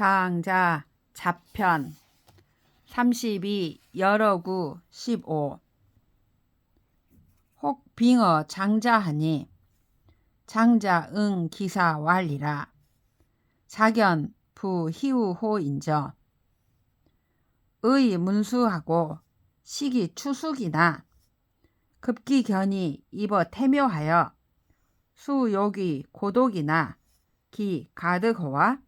장자 자편. 32 여러구 15 혹 빙어 장자하니? 장자 응 기사 완리라. 자견 부 희우호 인저. 의 문수하고 시기 추숙이나. 급기견이 입어 태묘하여. 수욕이 고독이나. 기 가득허와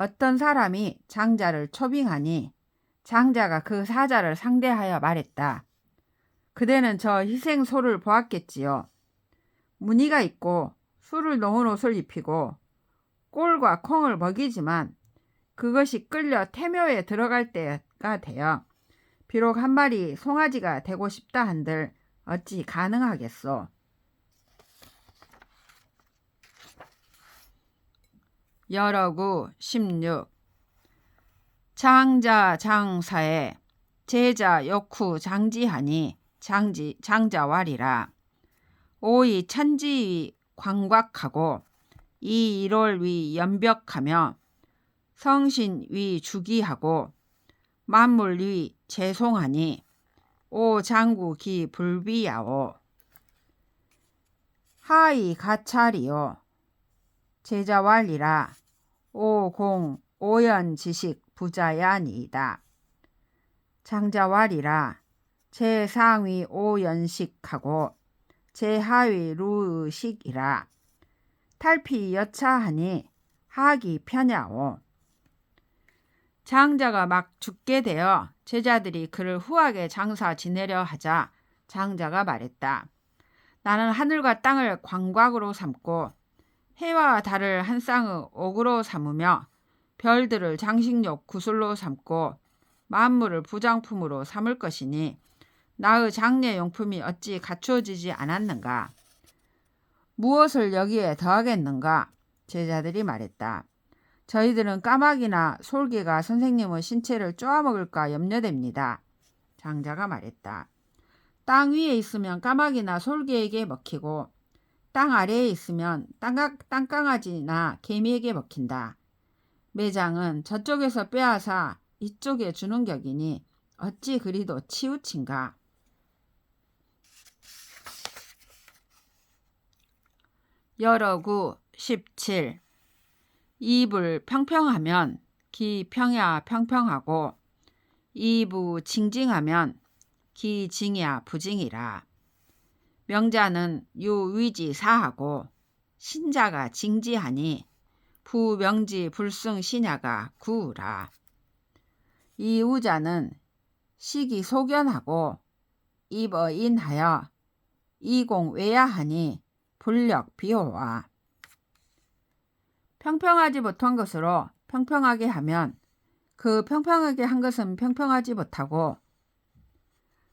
어떤 사람이 장자를 초빙하니 장자가 그 사자를 상대하여 말했다. 그대는 저 희생소를 보았겠지요. 무늬가 있고 술을 놓은 옷을 입히고 꼴과 콩을 먹이지만 그것이 끌려 태묘에 들어갈 때가 되어 비록 한 마리 송아지가 되고 싶다 한들 어찌 가능하겠소. 여러구 16 장자 장사에 제자 욕후 장지하니 장지 장자왈이라. 오이 천지위 광곽하고 이 일월 위 연벽하며 성신 위 주기하고 만물 위 재송하니 오 장구 기 불비야오. 하이 가찰이요. 제자왈이라 오공 오연 지식 부자야니이다. 장자왈이라 제상위 오연식하고 제하위 루의식이라 탈피 여차하니 하기 편야오. 장자가 막 죽게 되어 제자들이 그를 후하게 장사 지내려 하자 장자가 말했다. 나는 하늘과 땅을 광곽으로 삼고 해와 달을 한 쌍의 옥으로 삼으며 별들을 장식용 구슬로 삼고 만물을 부장품으로 삼을 것이니 나의 장례 용품이 어찌 갖추어지지 않았는가? 무엇을 여기에 더하겠는가? 제자들이 말했다. 저희들은 까마귀나 솔개가 선생님의 신체를 쪼아먹을까 염려됩니다. 장자가 말했다. 땅 위에 있으면 까마귀나 솔개에게 먹히고 땅 아래에 있으면 땅가, 땅강아지나 개미에게 먹힌다. 매장은 저쪽에서 빼앗아 이쪽에 주는 격이니 어찌 그리도 치우친가. 여러구 17 입을 평평하면 기 평야 평평하고 이부 징징하면 기 징야 부징이라. 명자는 유위지 사하고 신자가 징지하니 부명지 불승 신야가 구라. 이 우자는 시기 소견하고 입어인하여 이공 외야하니 불력 비호와 평평하지 못한 것으로 평평하게 하면 그 평평하게 한 것은 평평하지 못하고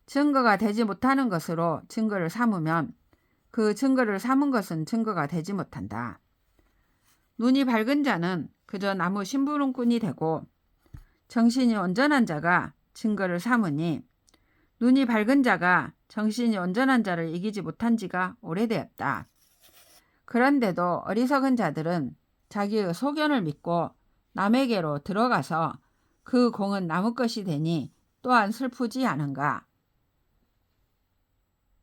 증거가 되지 못하는 것으로 증거를 삼으면 그 증거를 삼은 것은 증거가 되지 못한다. 눈이 밝은 자는 그저 나무 심부름꾼이 되고 정신이 온전한 자가 증거를 삼으니 눈이 밝은 자가 정신이 온전한 자를 이기지 못한 지가 오래되었다. 그런데도 어리석은 자들은 자기의 소견을 믿고 남에게로 들어가서 그 공은 나무 것이 되니 또한 슬프지 않은가.